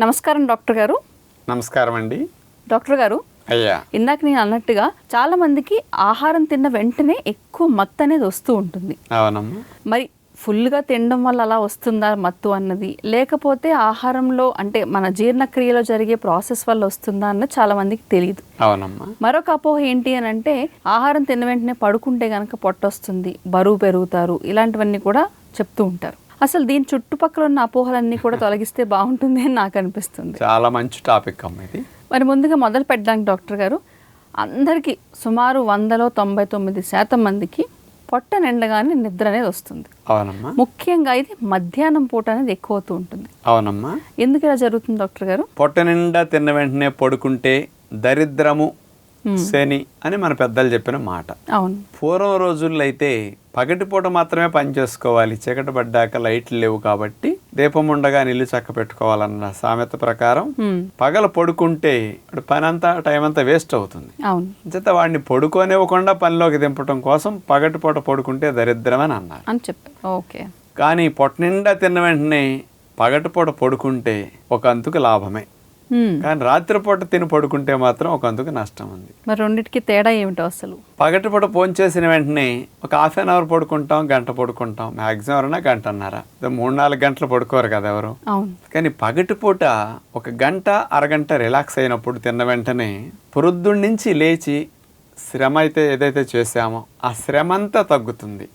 నమస్కారం డాక్టర్ గారు. నమస్కారం అండి. డాక్టర్ గారు అయ్యా. ఇందాక నేను అన్నట్టుగా చాలా మందికి ఆహారం తిన్న వెంటనే ఎక్కువ మత్తు అనేది వస్తూ ఉంటుంది. అవునమ్మా. మరి ఫుల్గా తినడం వల్ల అలా వస్తుందా మత్తు అన్నది? లేకపోతే ఆహారంలో అంటే మన జీర్ణక్రియలో జరిగే ప్రాసెస్ వల్ల వస్తుందా అన్నది చాలా మందికి తెలియదు అవునమ్మా. మరొక అపోహ ఏంటి అని అంటే ఆహారం తిన్న వెంటనే పడుకుంటే కనుక పొట్ట వస్తుంది బరువు పెరుగుతారు ఇలాంటివన్నీ కూడా చెప్తూ ఉంటారు. అసలు దీని చుట్టుపక్కల ఉన్న అపోహలన్నీ కూడా తొలగిస్తే బాగుంటుంది అని నాకు అనిపిస్తుంది. చాలా మంచి టాపిక్ అమ్మ ఇది. మరి ముందుగా మొదలు పెట్టడానికి డాక్టర్ గారు. అందరికీ సుమారు వందలో తొంభై తొమ్మిది శాతం మందికి పొట్ట నిండగానే నిద్ర అనేది వస్తుంది. అవునమ్మా. ముఖ్యంగా ఇది మధ్యాహ్నం పూట అనేది ఎక్కువ అవుతూ ఉంటుంది. అవునమ్మా. ఎందుకు ఇలా జరుగుతుంది డాక్టర్ గారు? పొట్ట నిండా తిన్న వెంటనే పడుకుంటే దరిద్రము శని అని మన పెద్దలు చెప్పిన మాట. అవును. పూర్వం రోజుల్లో అయితే పగటిపూట మాత్రమే పని చేసుకోవాలి. చీకటి పడ్డాక లైట్లు లేవు కాబట్టి దీపం ఉండగా నీళ్ళు చక్క పెట్టుకోవాలన్న సామెత ప్రకారం. పగల పడుకుంటే పని అంతా టైం అంతా వేస్ట్ అవుతుంది. అవును. చేత వాడిని పడుకోనివ్వకుండా పనిలోకి దింపడం కోసం పగటిపూట పడుకుంటే దరిద్రం అని అన్నారు. అని చెప్పారు. ఓకే. కానీ పొట్ట నిండా తిన్న వెంటనే పగటిపూట పడుకుంటే ఒక అంతుకు లాభమే. కానీ రాత్రిపూట తిని పడుకుంటే మాత్రం ఒక అంతుకు నష్టం ఉంది. మరి రెండిటికి తేడా ఏమిటో అసలు? పగటిపూట భోంచేసిన వెంటనే ఒక హాఫ్ అన్ అవర్ పడుకుంటాం గంట పడుకుంటాం మ్యాక్సిమం ఎవరైనా గంట అన్నారా మూడు నాలుగు గంటలు పడుకోరు కదా ఎవరు. కానీ పగటిపూట ఒక గంట అరగంట రిలాక్స్ అయినప్పుడు తిన్న వెంటనే పొరుద్దుడి నుంచి లేచి శ్రమ అయితే ఏదైతే చేసామో ఆ శ్రమ అంతా తగ్గుతుంది.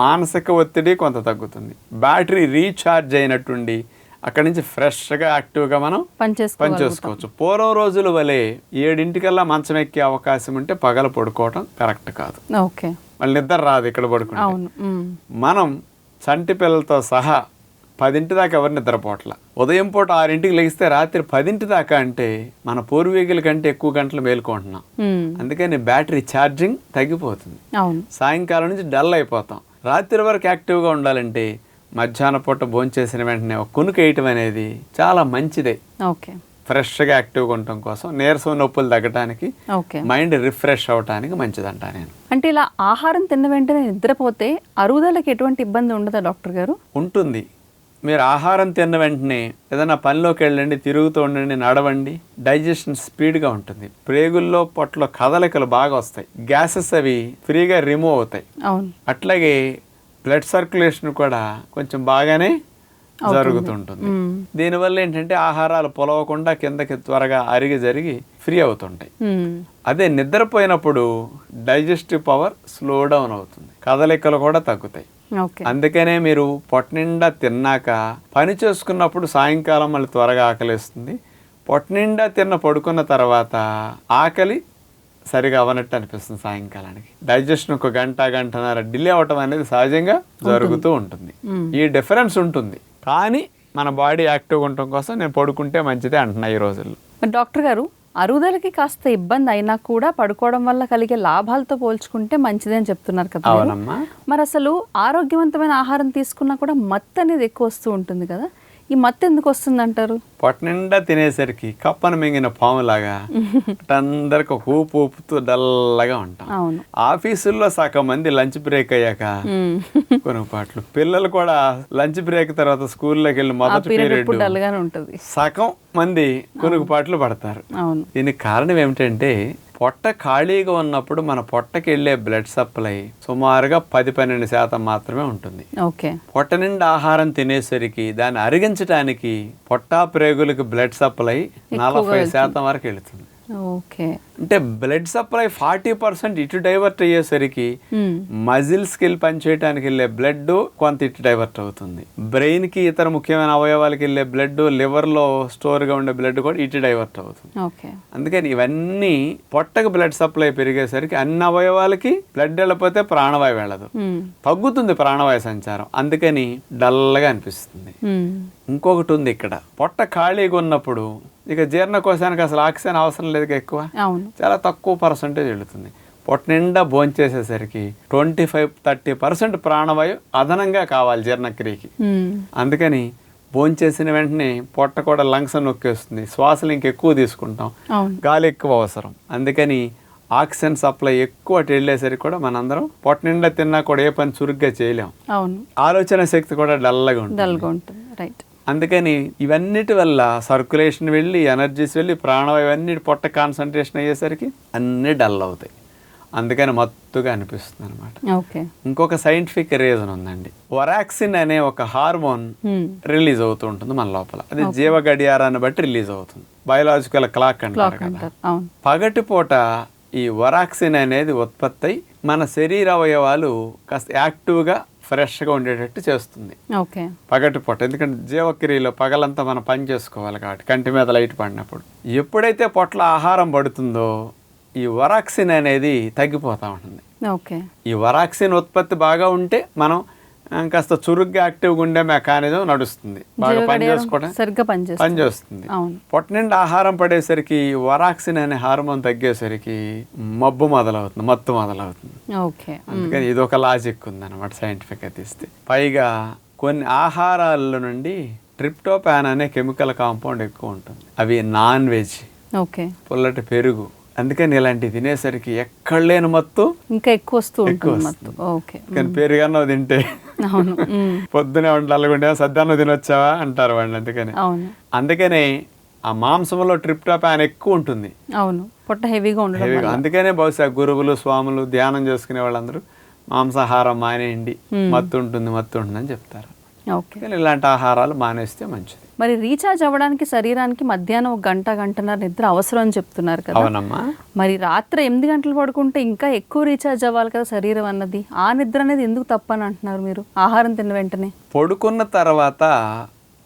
మానసిక ఒత్తిడి కొంత తగ్గుతుంది. బ్యాటరీ రీఛార్జ్ అయినట్టుండి అక్కడి నుంచి ఫ్రెష్గా యాక్టివ్గా మనం పని పని చేసుకోవాలి చేసుకోవచ్చు పూర్వం రోజుల వలె ఏడింటికల్లా మంచం ఎక్కే అవకాశం ఉంటే పగల పడుకోవటం కరెక్ట్ కాదు. ఓకే. మళ్ళీ నిద్ర రాదు ఇక్కడ పడుకుంటే. మనం చంటి పిల్లలతో సహా పదింటి దాకా ఎవరు నిద్రపోవట్ల ఉదయం పూట ఆరింటికి లెగిస్తే రాత్రి పదింటి దాకా అంటే మన పూర్వీకుల కంటే ఎక్కువ గంటలు మేలుకుంటున్నాం. అందుకని బ్యాటరీ ఛార్జింగ్ తగ్గిపోతుంది. సాయంకాలం నుంచి డల్ అయిపోతాం. రాత్రి వరకు యాక్టివ్గా ఉండాలంటే మధ్యాహ్న పూట భోంచేసిన వెంటనే ఒక కునుకు వేయటం అనేది చాలా మంచిదే. ఓకే. ఫ్రెష్గా యాక్టివ్గా ఉండటం కోసం నీరసం నొప్పులు తగ్గడానికి ఓకే. మైండ్ రిఫ్రెష్ అవడానికి మంచిదంట నేను. అంటే ఇలా ఆహారం తిన్న వెంటనే నిద్రపోతే అరుగుదలకి ఎటువంటి ఇబ్బంది ఉండదా డాక్టర్ గారు? ఉంటుంది. మీరు ఆహారం తిన్న వెంటనే ఏదైనా పనిలోకి వెళ్ళండి తిరుగుతూ ఉండండి నడవండి డైజెషన్ స్పీడ్గా ఉంటుంది. ప్రేగుల్లో పొట్టలో కదలికలు బాగా వస్తాయి. గ్యాసెస్ అవి ఫ్రీగా రిమూవ్ అవుతాయి. అవును. అట్లాగే బ్లడ్ సర్క్యులేషన్ కూడా కొంచెం బాగానే జరుగుతుంటుంది. దీనివల్ల ఏంటంటే ఆహారాలు పొలవకుండా కిందకి త్వరగా అరిగి జరిగి ఫ్రీ అవుతుంటాయి. అదే నిద్రపోయినప్పుడు డైజెస్టివ్ పవర్ స్లో డౌన్ అవుతుంది. కదలికలు కూడా తగ్గుతాయి. అందుకనే మీరు పొట్ట నిండా తిన్నాక పని చేసుకున్నప్పుడు సాయంకాలం మళ్ళీ త్వరగా ఆకలిస్తుంది. పొట్ట నిండా తిన్న పడుకున్న తర్వాత ఆకలి సరిగా అవనట్టు అనిపిస్తుంది సాయంకాలానికి. డైజెషన్ ఒక గంట గంటన్నర డిలే అవటం అనేది సహజంగా జరుగుతూ ఉంటుంది. ఈ డిఫరెన్స్ ఉంటుంది. కానీ మన బాడీ యాక్టివ్గా ఉండటం కోసం నేను పడుకుంటే మంచిదే అంటున్నా ఈ రోజుల్లో. మరి డాక్టర్ గారు అరుగుదలకి కాస్త ఇబ్బంది అయినా కూడా పడుకోవడం వల్ల కలిగే లాభాలతో పోల్చుకుంటే మంచిదే అని చెప్తున్నారు కదా మరి. అసలు ఆరోగ్యవంతమైన ఆహారం తీసుకున్నా కూడా మత్తు అనేది ఎక్కువ వస్తూ ఉంటుంది కదా. ఈ మత్తు ఎందుకు వస్తుంది అంటారు పొట్ట నిండా తినేసరికి కప్పను మింగిన పాములాగా అందరికి ఊపు ఊపుతూ డల్లగా ఉంటాం. అవును. ఆఫీసుల్లో సగం మంది లంచ్ బ్రేక్ అయ్యాక. కొనుపాట్లు పిల్లలు కూడా లంచ్ బ్రేక్ తర్వాత స్కూల్లోకి వెళ్ళి మొదటి పీరియడ్ సగం మంది కొనుగుపాట్లు పడతారు. అవును. దీనికి కారణం ఏమిటంటే పొట్ట ఖాళీగా ఉన్నప్పుడు మన పొట్టకి వెళ్ళే బ్లడ్ సప్లై సుమారుగా పది పన్నెండు శాతం మాత్రమే ఉంటుంది. ఓకే. పొట్ట నిండా ఆహారం తినేసరికి దాన్ని అరిగించడానికి పొట్టా ప్రేగులకు బ్లడ్ సప్లై నలభై శాతం వరకు వెళుతుంది. ఓకే. అంటే బ్లడ్ సప్లై ఫార్టీ పర్సెంట్ ఇటు డైవర్ట్ అయ్యేసరికి. మజిల్ స్కిల్ పనిచేయడానికి వెళ్ళే బ్లడ్ కొంత ఇటు డైవర్ట్ అవుతుంది. బ్రెయిన్కి ఇతర ముఖ్యమైన అవయవాలకి వెళ్ళే బ్లడ్ లివర్లో స్టోర్గా ఉండే బ్లడ్ కూడా ఇటు డైవర్ట్ అవుతుంది. అందుకని ఇవన్నీ పొట్టకు బ్లడ్ సప్లై పెరిగేసరికి అన్ని అవయవాలకి బ్లడ్ వెళ్ళకపోతే ప్రాణవాయు వెళ్ళదు. తగ్గుతుంది ప్రాణవాయు సంచారం. అందుకని డల్గా అనిపిస్తుంది. ఇంకొకటి ఉంది ఇక్కడ. పొట్ట ఖాళీగా ఉన్నప్పుడు ఇక జీర్ణకోశానికి అసలు ఆక్సిజన్ అవసరం లేదు ఎక్కువ? చాలా తక్కువ పర్సంటేజ్ వెళుతుంది. పొట్ట నిండా భోంచేసేసరికి ట్వంటీ ఫైవ్ థర్టీ పర్సెంట్ ప్రాణవాయు అదనంగా కావాలి జీర్ణక్రియకి. అందుకని భోంచేసిన వెంటనే పొట్ట కూడా లంగ్స్ నొక్కేస్తుంది. శ్వాసలు ఇంకెక్కువ తీసుకుంటాం. గాలి ఎక్కువ అవసరం. అందుకని ఆక్సిజన్ సప్లై ఎక్కువ అటు వెళ్ళేసరికి కూడా మనందరం పొట్ట నిండా తిన్నా కూడా ఏ పని చురుగ్గా చేయలేం. ఆలోచన శక్తి కూడా డల్గా ఉంటుంది. రైట్. అందుకని ఇవన్నిటి వల్ల సర్క్యులేషన్ వెళ్ళి ఎనర్జీస్ వెళ్ళి ప్రాణవాయు ఇవన్నీ పొట్ట కాన్సన్ట్రేషన్ అయ్యేసరికి అన్నీ డల్ అవుతాయి. అందుకని మత్తుగా అనిపిస్తుంది అనమాట ఇంకొక సైంటిఫిక్ రీజన్ ఉందండి. వరాక్సిన్ అనే ఒక హార్మోన్. రిలీజ్ అవుతూ ఉంటుంది మన లోపల. అది జీవ గడియారాన్ని బట్టి రిలీజ్ అవుతుంది. బయలాజికల్ క్లాక్ అంటారు కదా. అవును. పగటిపూట ఈ వరాక్సిన్ అనేది ఉత్పత్తి అయి మన శరీర అవయవాలు కాస్త యాక్టివ్గా ఫ్రెష్గా ఉండేటట్టు చేస్తుంది. ఓకే. పగటిపూట ఎందుకంటే జీవక్రియలో పగలంతా మనం పని చేసుకోవాలి కాబట్టి కంటి మీద లైట్ పడినప్పుడు. ఎప్పుడైతే పొట్ల ఆహారం పడుతుందో ఈ వరాక్సిన్ అనేది తగ్గిపోతూ ఉంటుంది. ఓకే. ఈ వరాక్సిన్ ఉత్పత్తి బాగా ఉంటే మనం కాస్త చురుగ్గా యాక్టివ్గా ఉండే మెకానిజం నడుస్తుంది. బాగా జీవ పని గడియారం చేసుకోవడం సరిగ్గా పనిచేస్తుంది పని చేస్తుంది. అవును. పొట్ట నిండా ఆహారం పడేసరికి వరాక్సిన్ అనే హార్మోన్ తగ్గేసరికి మబ్బు మొదలవుతుంది మత్తు మొదలవుతుంది. ఓకే. అందుకని ఇది ఒక లాజిక్ ఉందన్నమాట సైంటిఫిక్గా తీస్తే. పైగా కొన్ని ఆహారాల నుండి ట్రిప్టోపాన్ అనే కెమికల్ కాంపౌండ్ ఎక్కువ ఉంటుంది. అవి నాన్ వెజ్ ఓకే. పుల్లటి పెరుగు. అందుకని ఇలాంటివి తినేసరికి ఎక్కడ లేని మత్తు ఇంకా ఎక్కువ వస్తూ ఎక్కువ ఉంటుంది వస్తుంది. మొత్తం ఓకే. కానీ పెరుగన్నో తింటే అవును. పొద్దునే ఉండాలనుకుంటే సద్దన్నం తినొచ్చావా అంటారు వాళ్ళు అందుకని. అవును. అందుకనే ఆ మాంసంలో ట్రిప్టోపాన్ ఎక్కువ ఉంటుంది. అవును. పొట్ట హెవీగా. వల్ల. అందుకనే బహుశా గురువులు స్వాములు ధ్యానం చేసుకునే వాళ్ళందరూ మాంసాహారం మానేయండి. మత్తు ఉంటుంది మత్తు ఉంటుందని చెప్తారు. ఓకే కానీ ఇలాంటి ఆహారాలు మానేస్తే మంచిది. మరి రీఛార్జ్ అవ్వడానికి శరీరానికి మధ్యాహ్నం ఒక గంట గంటన్నర నిద్ర అవసరం అని చెప్తున్నారు కదా. అవునమ్మా. మరి రాత్రి ఎనిమిది గంటలు పడుకుంటే ఇంకా ఎక్కువ రీఛార్జ్ అవ్వాలి కదా శరీరం అన్నది. ఆ నిద్ర అనేది ఎందుకు తప్పని అంటున్నారు మీరు? ఆహారం తిన్న వెంటనే. పడుకున్న తర్వాత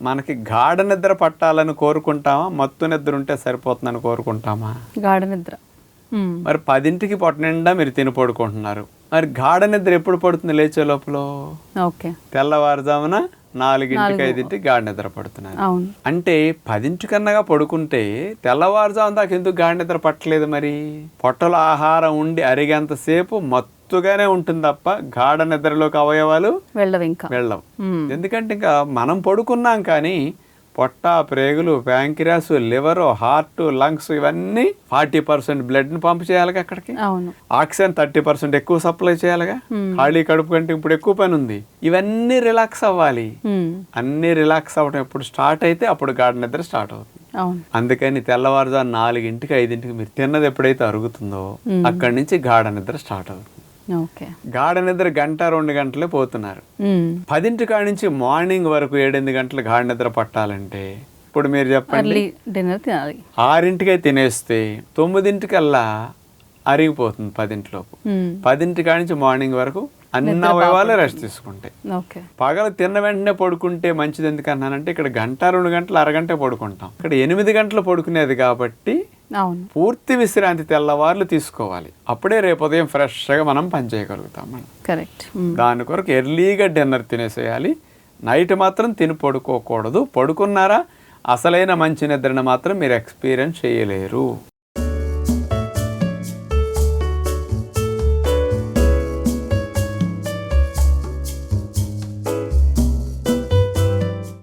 మనకి గాఢ నిద్ర పట్టాలని కోరుకుంటామా? మత్తు నిద్ర ఉంటే సరిపోతుందని కోరుకుంటామా? గాఢ నిద్ర. మరి పదింటికి పొట్ట నిండా మీరు తిని పడుకుంటున్నారు. మరి గాఢ నిద్ర ఎప్పుడు పడుతుంది లేచే లోపల? ఓకే. తెల్లవారుజామున నాలుగింటికి ఐదింటికి గాఢ నిద్ర పడుతున్నారు. అంటే పదింటికన్నగా పడుకుంటే తెల్లవారుజాము దాకా ఎందుకు గాఢ నిద్ర పట్టలేదు మరి? పొట్టలో ఆహారం ఉండి అరిగేంతసేపు మత్తుగానే ఉంటుంది తప్ప గాఢ నిద్రలోకి అవయవాలు వెళ్ళవు ఇంకా. వెళ్ళవు. ఎందుకంటే ఇంకా మనం పడుకున్నాం కానీ పొట్ట ప్రేగులు ప్యాంకిరాస్ లివర్ హార్ట్ లంగ్స్ ఇవన్నీ ఫార్టీ పర్సెంట్ బ్లడ్ని పంప్ చేయాలిగా అక్కడికి? ఆక్సిజన్ థర్టీ పర్సెంట్ ఎక్కువ సప్లై చేయాలిగా? ఖాళీ కడుపు కంటే ఇప్పుడు ఎక్కువ పని ఉంది. ఇవన్నీ రిలాక్స్ అవ్వాలి. అన్నీ రిలాక్స్ అవ్వడం ఎప్పుడు స్టార్ట్ అయితే అప్పుడు గాఢ నిద్ర స్టార్ట్ అవుతుంది. అందుకని తెల్లవారుజాము నాలుగింటికి ఐదింటికి మీరు తిన్నది ఎప్పుడైతే అరుగుతుందో అక్కడి నుంచి గాఢ నిద్ర స్టార్ట్ అవుతుంది. గాఢ నిద్ర గంట రెండు గంటలే పోతున్నారు. పదింటి కాడి నుంచి మార్నింగ్ వరకు ఏడెనిమిది గంటలు గాఢ నిద్ర పట్టాలంటే ఇప్పుడు మీరు చెప్పండి. డిన్నర్ తినాలి. ఆరింటికే తినేస్తే తొమ్మిదింటికల్లా అరిగిపోతుంది పదింటిలోపు. పదింటి కాడి నుంచి మార్నింగ్ వరకు అన్ని అవయవాలు రెస్ట్ తీసుకుంటాయి పగలు తిన్న వెంటనే పడుకుంటే మంచిది ఎందుకన్నానంటే ఇక్కడ గంట రెండు గంటలు అరగంట పడుకుంటాం. ఇక్కడ ఎనిమిది గంటలు పడుకునేది కాబట్టి పూర్తి విశ్రాంతి తెల్లవార్లు తీసుకోవాలి. అప్పుడే రేపు ఉదయం ఫ్రెష్గా మనం పని చేయగలుగుతాం మనం. కరెక్ట్. దాని కొరకు ఎర్లీగా డిన్నర్ తినేసేయాలి. నైట్ మాత్రం తిని పడుకోకూడదు. పడుకున్నారా? అసలైన మంచి నిద్రను మాత్రం మీరు ఎక్స్పీరియన్స్ చేయలేరు.